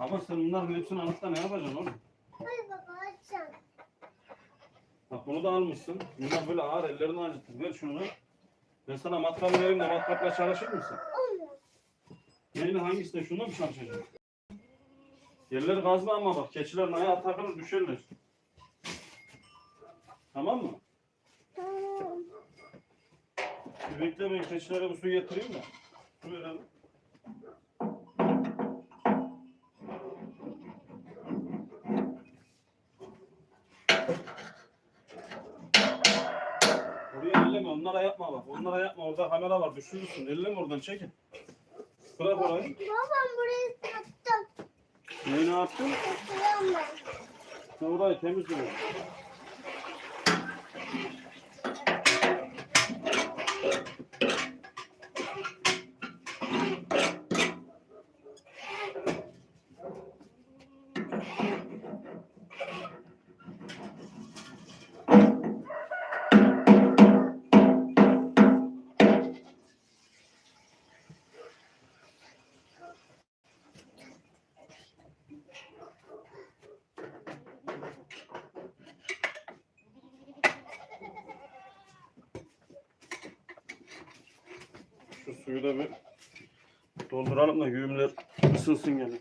Ama sen bunların hepsini alıp da ne yapacaksın oğlum? Hayır baba açacağım. Bak bunu da almışsın. Bunlar böyle ağır ellerini acıttın. Ver şunu. Ben sana matkabı vereyim de matkapla çalışır mısın? Olmuyor. Neyini hangisinde? Şunda mı çalışacaksın? Yerleri kazma ama bak keçilerin ayağı takılır düşerler. Tamam mı? Tamam. Bir bekle ben keçilere bu suyu getireyim de. Su verelim. Onlara yapma bak. Onlara yapma orada kamera var düşürürsün. Elleme oradan çekin. Bırak orayı. Babam burayı sattım. Neyi ne yaptın? Satıyorum ben. Sen orayı temizle. Da bir dolduralım da güğümler ısınsın gene.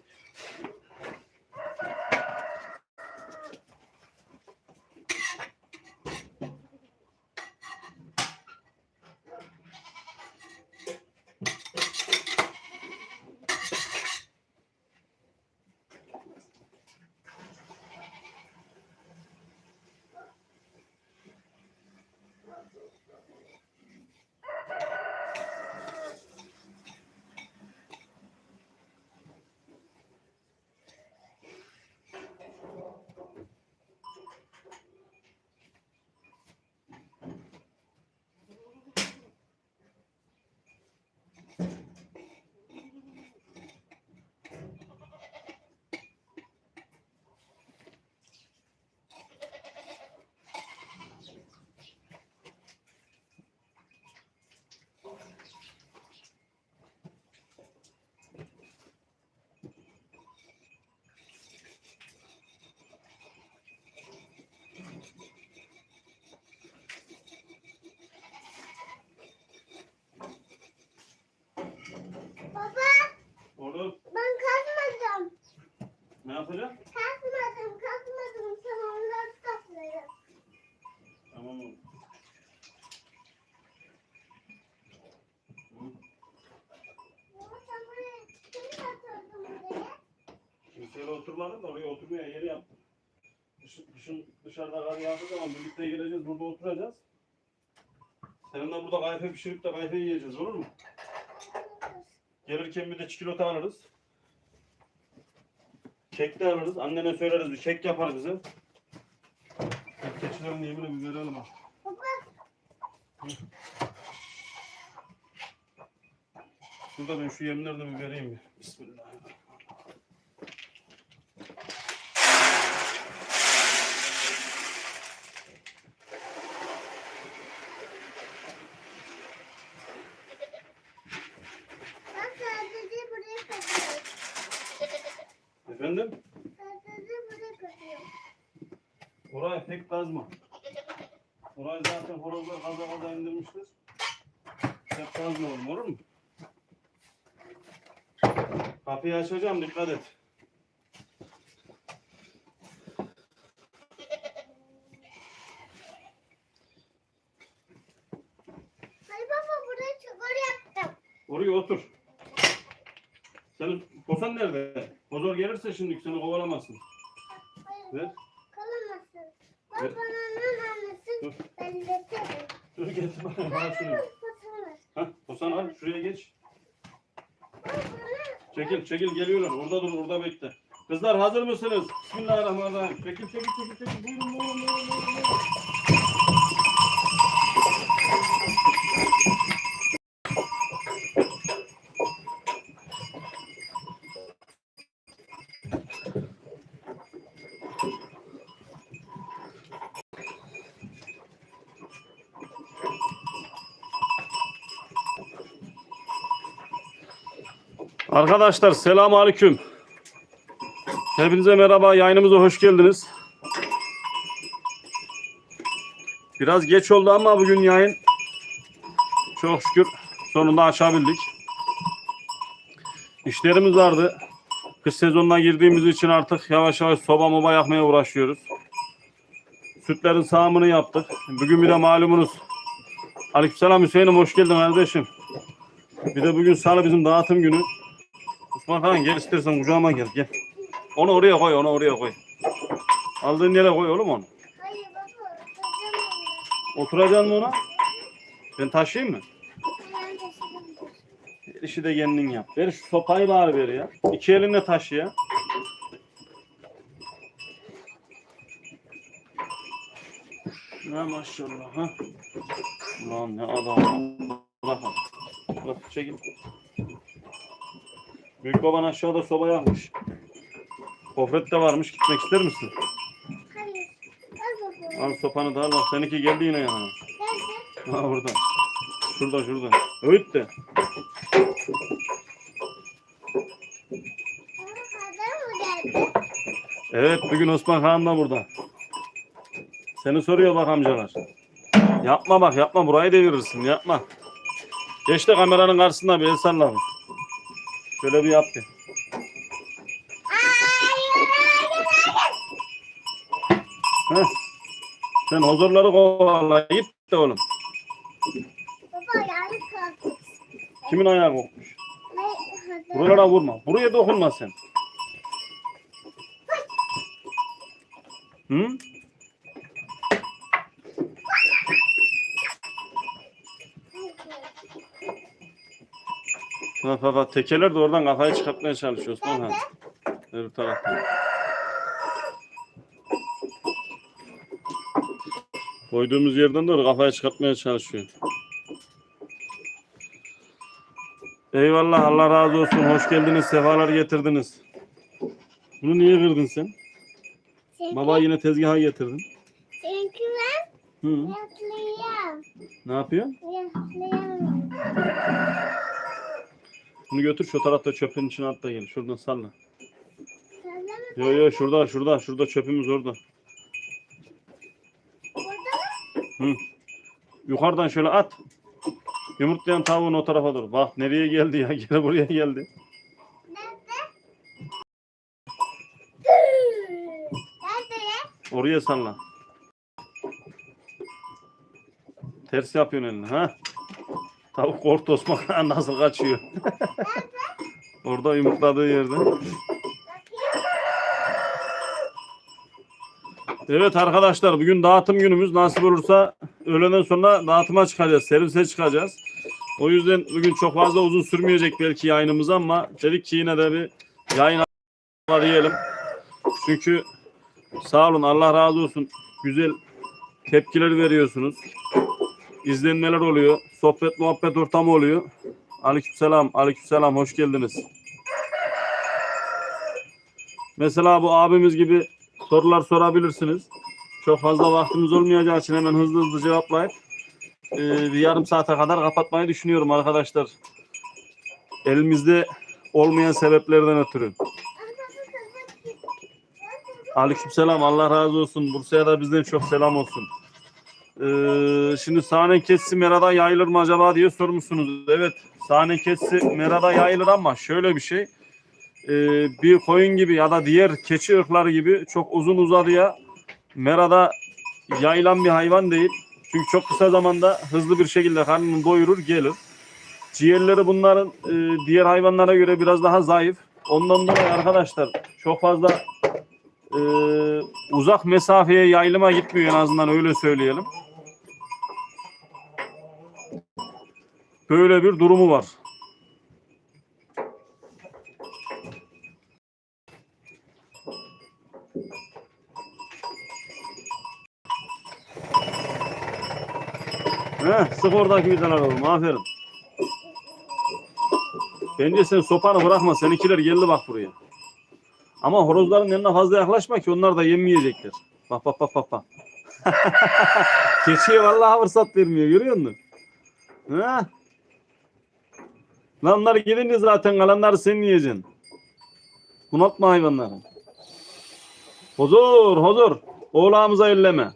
Baba Oğlum ben kalkmadım. Yapacaksın? Kalkmadım kalkmadım. Sen onları toplayın. Tamam oğlum. Kimseyle oturmadım da oraya oturmaya yeri yaptım. Kışın, kışın dışarıda kar yağdığı zaman birlikte geleceğiz burada oturacağız. Seninle burada kayfe pişirip de kayfe yiyeceğiz olur mu? Gelirken bir de çikolata alırız. Kek de alırız. Annene söyleriz bir kek yapar bize. Keçilerin yemini bir verelim ha. Şurada ben şu yemlerini bir vereyim bir. Bismillahirrahmanirrahim. ben sadece buraya katıyorum. Efendim? Orayı pek kazma. Orayı zaten horozlar kaza kaza indirmiştir. Pek kazma oğlum olur mu? Kapıyı açacağım dikkat et. Hayır baba buraya çukur yaptım. Oraya otur. Senin posan nerede? Gelirse şimdi seni kovalamasın. Hayır Ver. kalamazsın. Ver. Babanın annesini belletirim. Dur getir bana, bana şunu. Hah, posan al şuraya geç. Çekil çekil geliyorlar. Orada dur orada bekle. Kızlar hazır mısınız? Bismillahirrahmanirrahim. Çekil çekil çekil çekil. Buyurun buyurun. buyurun, buyurun. Arkadaşlar selamun aleyküm. Hepinize merhaba. Yayınımıza hoş geldiniz. Biraz geç oldu ama bugün yayın çok şükür sonunda açabildik. İşlerimiz vardı. Kış sezonuna girdiğimiz için artık yavaş yavaş soba moba yakmaya uğraşıyoruz. Sütlerin sağımını yaptık. Bugün bir de malumunuz. Aleykümselam Hüseyin'im hoş geldin kardeşim. Bir de bugün salı bizim dağıtım günü. Osman Kağan gel istersen kucağıma gel gel. Onu oraya koy onu oraya koy. Aldığın yere koy oğlum onu. Hayır Oturacaksın mı ona? Ben taşıyayım mı? Ben taşıdım. De kendin yap. Ver şu sopayı bari ver ya. İki elinle taşı ya. Ne maşallah ha. Lan ne adam. Bırak Bırak çekil. Büyük baban aşağıda soba yakmış. Gofret de varmış. Gitmek ister misin? Hayır. Al sopanı da al. Bak seninki geldi yine. Nerede? Ha burada. Şurada şurada. Öğüt de. Evet bugün Osman Kağan da burada. Seni soruyor bak amcalar. Yapma bak yapma burayı devirirsin yapma. Geç de kameranın karşısında bir el salla. Şöyle bir yap bir. Heh. Sen huzurları kovala git de oğlum. Baba yani kalktı. Kimin ayağı kokmuş? Buralara vurma. Buraya dokunma sen. Hı? Bak bak bak tekeler de oradan kafayı çıkartmaya çalışıyor Osman Han. Öbür taraftan. Koyduğumuz yerden doğru kafayı çıkartmaya çalışıyor. Eyvallah Allah razı olsun. Hoş geldiniz. Sefalar getirdiniz. Bunu niye kırdın sen? Çünkü, Baba yine tezgaha getirdin. çünkü ben Hı. yatlayayım. Ne yapıyorsun? Yatlayamıyorum. Bunu götür şu tarafta çöpün içine at da gel. Şuradan salla. Yo yo şurada şurada şurada çöpümüz orada. Burada mı? Hı. Yukarıdan şöyle at. Yumurtlayan tavuğun o tarafa dur. Bak nereye geldi ya? Gene buraya geldi. Nerede? Nerede ya? Oraya salla. Ters yapıyorsun elini ha. Tavuk korktu Osman nasıl kaçıyor. Orada yumurtladığı yerde. Evet arkadaşlar bugün dağıtım günümüz. Nasip olursa öğleden sonra dağıtıma çıkacağız. Servise çıkacağız. O yüzden bugün çok fazla uzun sürmeyecek belki yayınımız ama dedik ki yine de bir yayın diyelim. Çünkü sağ olun Allah razı olsun. Güzel tepkiler veriyorsunuz. İzlenmeler oluyor. Sohbet muhabbet ortamı oluyor. Aleykümselam, aleykümselam hoş geldiniz. Mesela bu abimiz gibi sorular sorabilirsiniz. Çok fazla vaktimiz olmayacağı için hemen hızlı hızlı cevaplayıp e, bir yarım saate kadar kapatmayı düşünüyorum arkadaşlar. Elimizde olmayan sebeplerden ötürü. Aleykümselam Allah razı olsun. Bursa'ya da bizden çok selam olsun. Ee, şimdi sahne kesisi merada yayılır mı acaba diye sormuşsunuz. Evet sahne kesisi merada yayılır ama şöyle bir şey. Ee, bir koyun gibi ya da diğer keçi ırkları gibi çok uzun uzadıya merada yayılan bir hayvan değil. Çünkü çok kısa zamanda hızlı bir şekilde karnını doyurur gelir. Ciğerleri bunların e, diğer hayvanlara göre biraz daha zayıf. Ondan dolayı arkadaşlar çok fazla e, uzak mesafeye yayılıma gitmiyor en azından öyle söyleyelim. Böyle bir durumu var. Heh, sık oradaki vidalar oğlum. Aferin. Bence sen sopanı bırakma. Seninkiler geldi bak buraya. Ama horozların yanına fazla yaklaşma ki onlar da yem yiyecekler. Bak bak bak bak bak. Keçiye vallahi fırsat vermiyor görüyor musun? Ha? Lan onlar gidince zaten kalanları sen yiyeceksin. Bunaltma hayvanları. Huzur, huzur. Oğlağımıza elleme.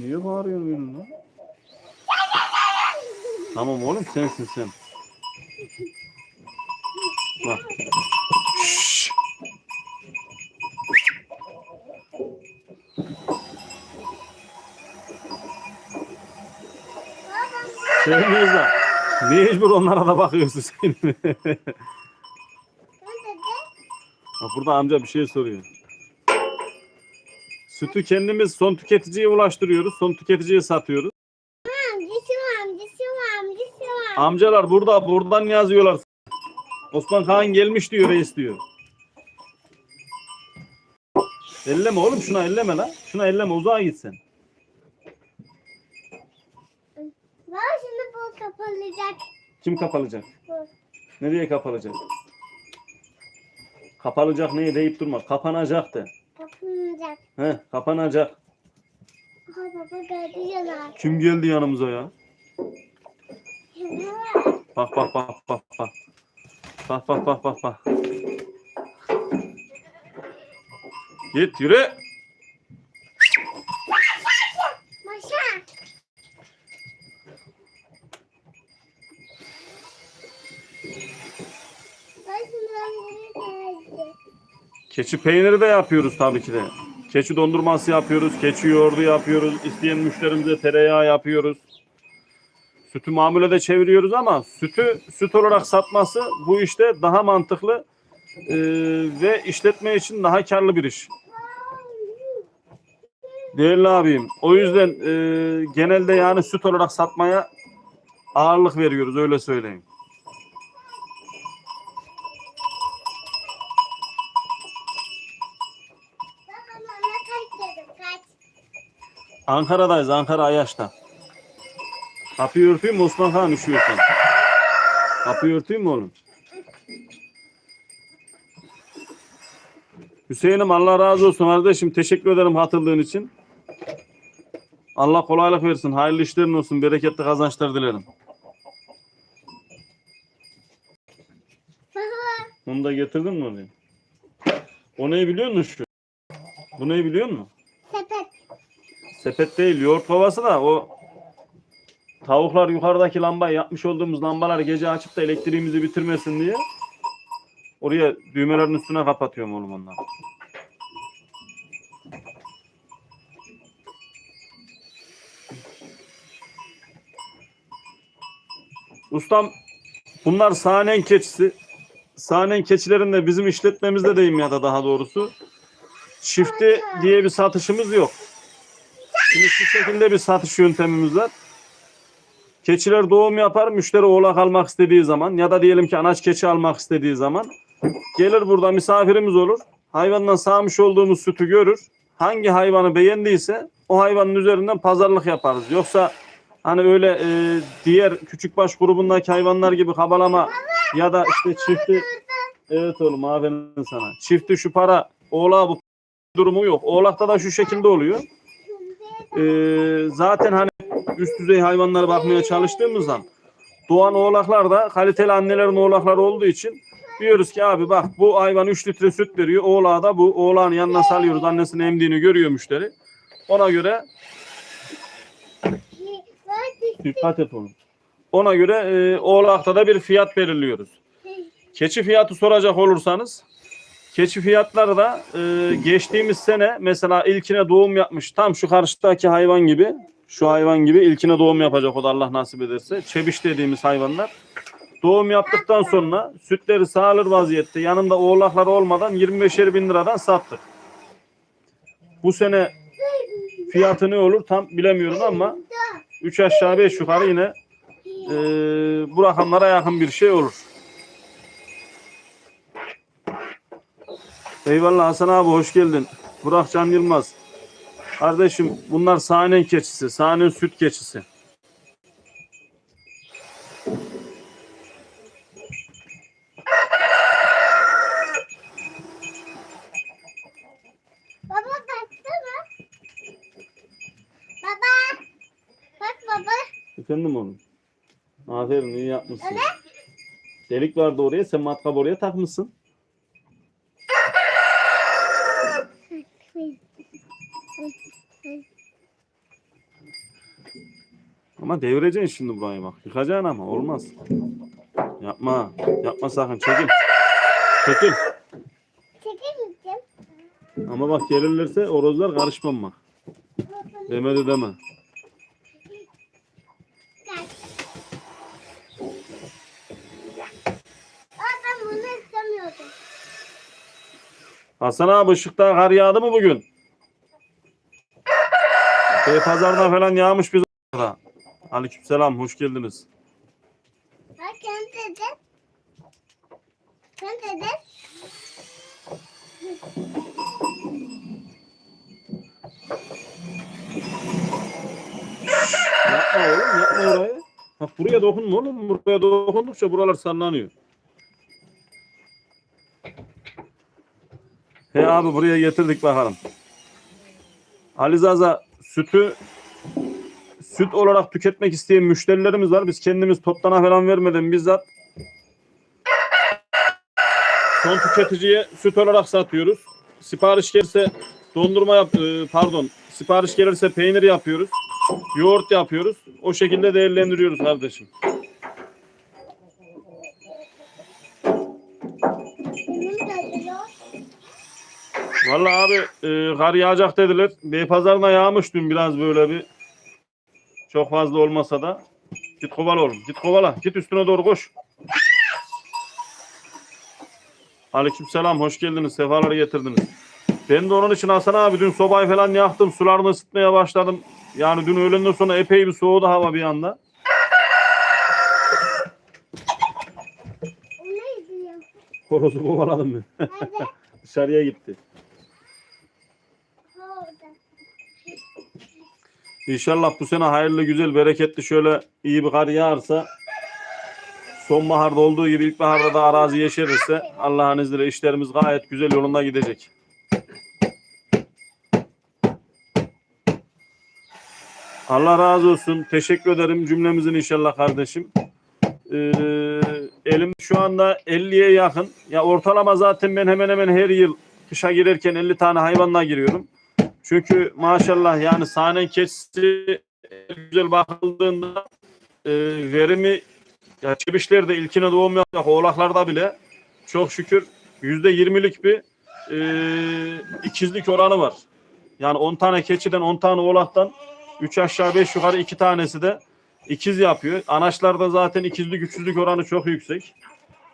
Niye bağırıyorsun benim lan? Tamam oğlum sensin sen. Bak. Sevmeyiz de. Mecbur onlara da bakıyorsun sen. Bak burada amca bir şey soruyor. Sütü kendimiz son tüketiciye ulaştırıyoruz. Son tüketiciye satıyoruz. Amcası amcası amcası. Amcalar burada buradan yazıyorlar. Osman Kağan gelmiş diyor reis diyor. Elleme oğlum şuna elleme lan. Şuna elleme uzağa gitsen. Var kapanacak. Kim kapalacak? Bu. Nereye kapalacak? Kapalacak neye deyip durma. Kapanacak de. Kapanacak. He, kapanacak. Aha baba görüyorlar. Kim geldi yanımıza ya? Bak bak bak bak bak. Bak bak bak bak bak. Git yürü. Maşa. Ben şundan buraya geldi. Keçi peyniri de yapıyoruz tabii ki de. Keçi dondurması yapıyoruz, keçi yoğurdu yapıyoruz, isteyen müşterimize tereyağı yapıyoruz. Sütü mamule de çeviriyoruz ama sütü süt olarak satması bu işte daha mantıklı eee, ve işletme için daha karlı bir iş. Değerli abim. O yüzden eee, genelde yani süt olarak satmaya ağırlık veriyoruz öyle söyleyeyim. Baba bana kaç dedim kaç. Ankara'dayız. Ankara Ayaş'ta. Kapıyı örteyim mi Osman Kağan üşüyorsan? Kapıyı örteyim mi oğlum? Hüseyin'im Allah razı olsun kardeşim. Teşekkür ederim hatırlığın için. Allah kolaylık versin. Hayırlı işlerin olsun. Bereketli kazançlar dilerim. Onu da getirdin mi oraya? O neyi biliyor musun şu? Bu neyi biliyor musun? Sepet. Değil, yoğurt kovası da o tavuklar yukarıdaki lambayı yapmış olduğumuz lambaları gece açıp da elektriğimizi bitirmesin diye oraya düğmelerin üstüne kapatıyorum oğlum onları. Ustam bunlar sahnen keçisi. Sahnen keçilerin de bizim işletmemizde deyim ya da daha doğrusu. Çifti diye bir satışımız yok. Şimdi şu şekilde bir satış yöntemimiz var. Keçiler doğum yapar, müşteri oğlak almak istediği zaman ya da diyelim ki anaç keçi almak istediği zaman gelir burada misafirimiz olur. Hayvandan sağmış olduğumuz sütü görür. Hangi hayvanı beğendiyse o hayvanın üzerinden pazarlık yaparız. Yoksa hani öyle e, diğer küçükbaş grubundaki hayvanlar gibi kabalama ya da işte çifti Evet oğlum aferin sana. Çifti şu para oğlağa bu durumu yok. Oğlakta da şu şekilde oluyor. Ee, zaten hani üst düzey hayvanlara bakmaya çalıştığımızdan doğan oğlaklar da kaliteli annelerin oğlakları olduğu için diyoruz ki abi bak bu hayvan 3 litre süt veriyor. Oğlağı da bu oğlağın yanına salıyoruz. Annesinin emdiğini görüyor müşteri. Ona göre dikkat et oğlum. Ona göre e, oğlakta da bir fiyat belirliyoruz. Keçi fiyatı soracak olursanız keçi fiyatları da e, geçtiğimiz sene mesela ilkine doğum yapmış. Tam şu karşıdaki hayvan gibi şu hayvan gibi ilkine doğum yapacak o da Allah nasip ederse. Çebiş dediğimiz hayvanlar. Doğum yaptıktan sonra sütleri sağılır vaziyette yanında oğlaklar olmadan 25'er bin liradan sattık. Bu sene fiyatı ne olur tam bilemiyorum ama 3 aşağı 5 yukarı yine e, bu rakamlara yakın bir şey olur. Eyvallah Hasan abi hoş geldin. Burak Can Yılmaz. Kardeşim bunlar sahnen keçisi, sahnen süt keçisi. Baba baksana. Baba. Bak baba. Efendim oğlum. Aferin iyi yapmışsın. Delik vardı oraya sen matkap oraya takmışsın. Ama devireceksin şimdi burayı bak. Yıkacaksın ama olmaz. Yapma. Yapma sakın. Çekil. Çekil. Çekemeyeceğim. Ama bak gelirlerse horozlar karışmam bak. Demedi deme. Hasan abi ışıkta kar yağdı mı bugün? Şey, pazarda falan yağmış biz orada. Aleykümselam hoş geldiniz. Bak sen dedin. Sen dedin. Yapma oğlum yapma oraya. Bak buraya dokunma oğlum. Buraya dokundukça buralar sallanıyor. He abi buraya getirdik bakalım. Ali Zaza sütü süt olarak tüketmek isteyen müşterilerimiz var. Biz kendimiz toptana falan vermeden bizzat son tüketiciye süt olarak satıyoruz. Sipariş gelirse dondurma yap e, pardon sipariş gelirse peynir yapıyoruz. Yoğurt yapıyoruz. O şekilde değerlendiriyoruz kardeşim. Vallahi abi e, kar yağacak dediler. Beypazarı'na yağmış dün biraz böyle bir. Çok fazla olmasa da. Git kovala oğlum. Git kovala. Git üstüne doğru koş. Aleykümselam. Hoş geldiniz. Sefalar getirdiniz. Ben de onun için Hasan abi dün sobayı falan yaktım. Sularını ısıtmaya başladım. Yani dün öğlenden sonra epey bir soğudu hava bir anda. Horozu kovaladım ben. Dışarıya gitti. Ha, Orada. İnşallah bu sene hayırlı, güzel, bereketli şöyle iyi bir kar yağarsa sonbaharda olduğu gibi ilkbaharda da arazi yeşerirse Allah'ın izniyle işlerimiz gayet güzel yolunda gidecek. Allah razı olsun. Teşekkür ederim cümlemizin inşallah kardeşim. Ee, elim şu anda 50'ye yakın. Ya ortalama zaten ben hemen hemen her yıl kışa girerken 50 tane hayvanla giriyorum. Çünkü maşallah yani sahne keçisi güzel bakıldığında e, verimi ya çebişlerde ilkine doğum yapacak oğlaklarda bile çok şükür yüzde yirmilik bir e, ikizlik oranı var. Yani 10 tane keçiden 10 tane oğlaktan 3 aşağı 5 yukarı 2 tanesi de ikiz yapıyor. Anaçlarda zaten ikizlik üçüzlük oranı çok yüksek.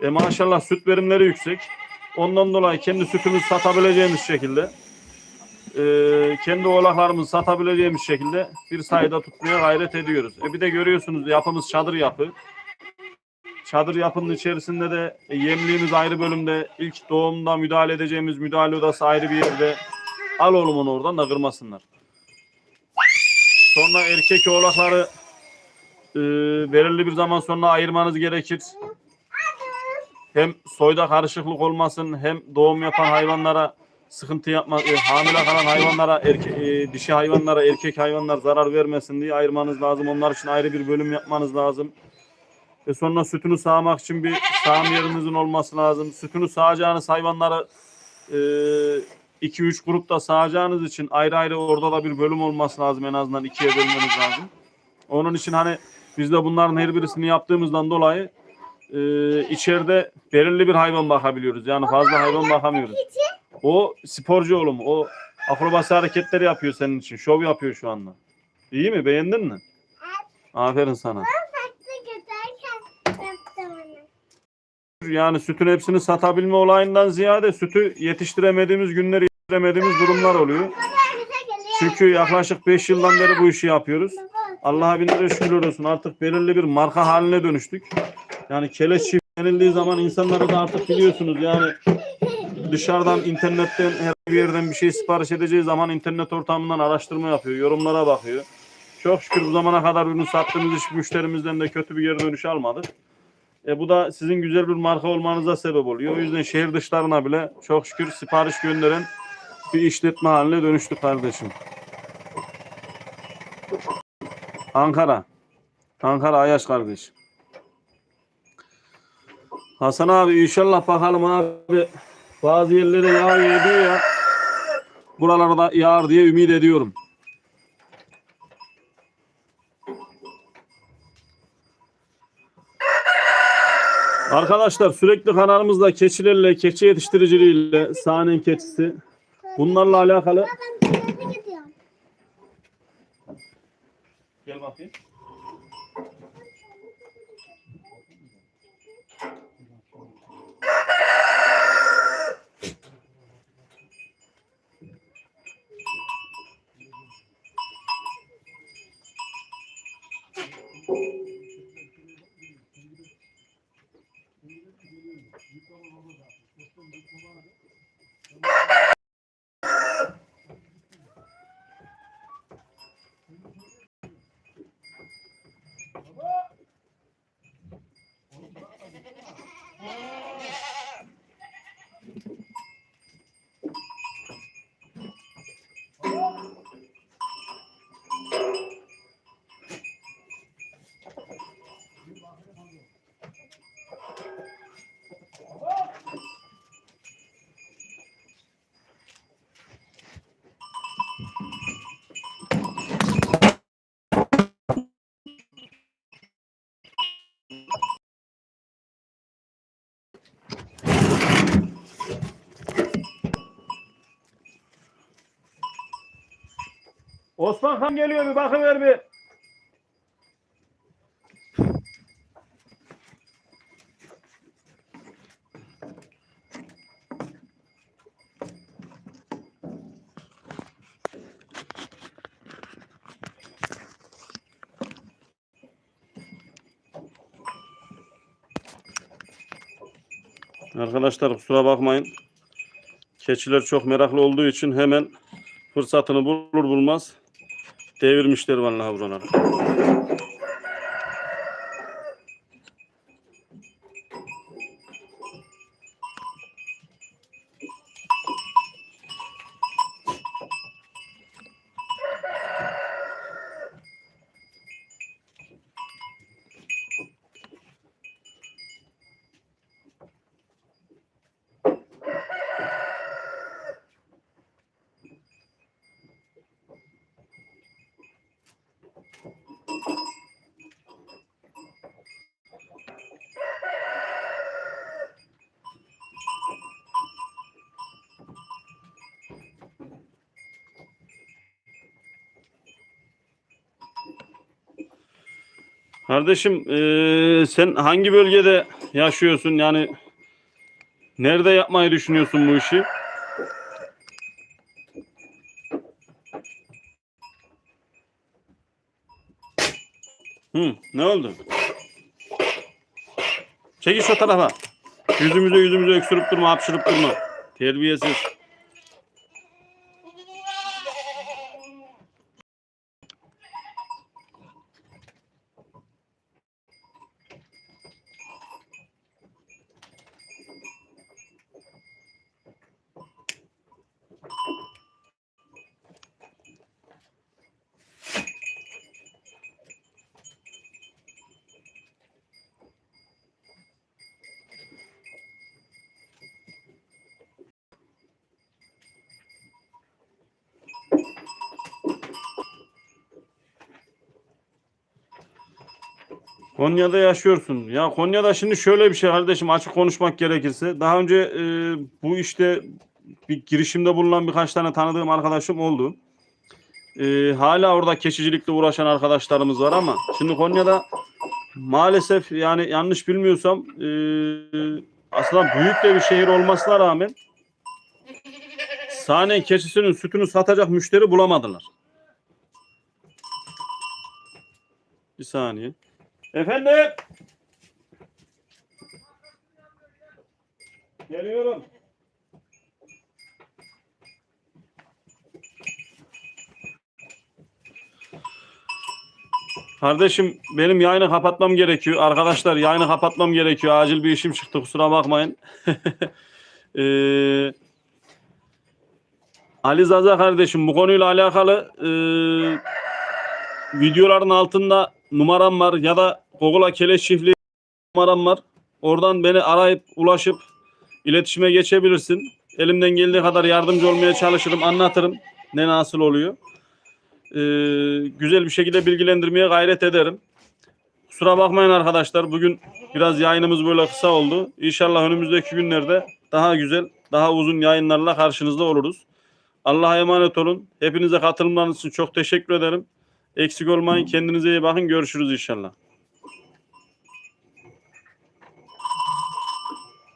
E, maşallah süt verimleri yüksek. Ondan dolayı kendi sütümüzü satabileceğimiz şekilde e, kendi oğlaklarımızı satabileceğimiz şekilde bir sayıda tutmaya gayret ediyoruz. E bir de görüyorsunuz yapımız çadır yapı. Çadır yapının içerisinde de e, yemliğimiz ayrı bölümde. ilk doğumda müdahale edeceğimiz müdahale odası ayrı bir yerde. Al oğlum onu oradan da kırmasınlar. Sonra erkek oğlakları e, belirli bir zaman sonra ayırmanız gerekir. Hem soyda karışıklık olmasın hem doğum yapan hayvanlara sıkıntı yapma, e, hamile kalan hayvanlara, erke, e, dişi hayvanlara, erkek hayvanlar zarar vermesin diye ayırmanız lazım. Onlar için ayrı bir bölüm yapmanız lazım. Ve sonra sütünü sağmak için bir sağım yerinizin olması lazım. Sütünü sağacağınız hayvanları 2-3 grupta sağacağınız için ayrı ayrı orada da bir bölüm olması lazım. En azından ikiye bölmeniz lazım. Onun için hani biz de bunların her birisini yaptığımızdan dolayı e, içeride belirli bir hayvan bakabiliyoruz. Yani fazla hayvan bakamıyoruz. O sporcu oğlum. O akrobasi hareketleri yapıyor senin için. Şov yapıyor şu anda. İyi mi? Beğendin mi? Aferin sana. Yani sütün hepsini satabilme olayından ziyade sütü yetiştiremediğimiz günler yetiştiremediğimiz durumlar oluyor. Çünkü yaklaşık 5 yıldan beri bu işi yapıyoruz. Allah'a bin lira şükür olsun. Artık belirli bir marka haline dönüştük. Yani keleş çift denildiği zaman insanları da artık biliyorsunuz yani dışarıdan internetten her bir yerden bir şey sipariş edeceği zaman internet ortamından araştırma yapıyor, yorumlara bakıyor. Çok şükür bu zamana kadar ürün sattığımız hiçbir müşterimizden de kötü bir geri dönüş almadık. E bu da sizin güzel bir marka olmanıza sebep oluyor. O yüzden şehir dışlarına bile çok şükür sipariş gönderen bir işletme haline dönüştük kardeşim. Ankara. Ankara Ayaş kardeş. Hasan abi inşallah bakalım abi. Bazı yerlere yağıyor diyor ya. Buralara da yağar diye ümit ediyorum. Arkadaşlar sürekli kanalımızda keçilerle, keçi yetiştiriciliğiyle, sahnen keçisi bunlarla alakalı. Gel bakayım. Osman Han geliyor bir bakıver bir. Arkadaşlar kusura bakmayın. Keçiler çok meraklı olduğu için hemen fırsatını bulur bulmaz devirmişler vallahi buraları. Kardeşim eee, sen hangi bölgede yaşıyorsun? Yani nerede yapmayı düşünüyorsun bu işi? Hı, ne oldu? Çekil şu tarafa. Yüzümüze yüzümüze öksürüp durma, hapşırıp durma. Terbiyesiz. Konya'da yaşıyorsun. Ya Konya'da şimdi şöyle bir şey kardeşim açık konuşmak gerekirse. Daha önce e, bu işte bir girişimde bulunan birkaç tane tanıdığım arkadaşım oldu. E, hala orada keçicilikle uğraşan arkadaşlarımız var ama şimdi Konya'da maalesef yani yanlış bilmiyorsam e, aslında büyük de bir şehir olmasına rağmen sahne keçisinin sütünü satacak müşteri bulamadılar. Bir saniye. Efendim? Geliyorum. Kardeşim benim yayını kapatmam gerekiyor. Arkadaşlar yayını kapatmam gerekiyor. Acil bir işim çıktı kusura bakmayın. Ee, Ali Zaza kardeşim bu konuyla alakalı e, videoların altında numaram var ya da Google'a keleş şifreli numaram var. Oradan beni arayıp ulaşıp iletişime geçebilirsin. Elimden geldiği kadar yardımcı olmaya çalışırım, anlatırım ne nasıl oluyor. Ee, güzel bir şekilde bilgilendirmeye gayret ederim. Kusura bakmayın arkadaşlar. Bugün biraz yayınımız böyle kısa oldu. İnşallah önümüzdeki günlerde daha güzel, daha uzun yayınlarla karşınızda oluruz. Allah'a emanet olun. Hepinize katılımlarınız için çok teşekkür ederim. Eksik olmayın. Kendinize iyi bakın. Görüşürüz inşallah.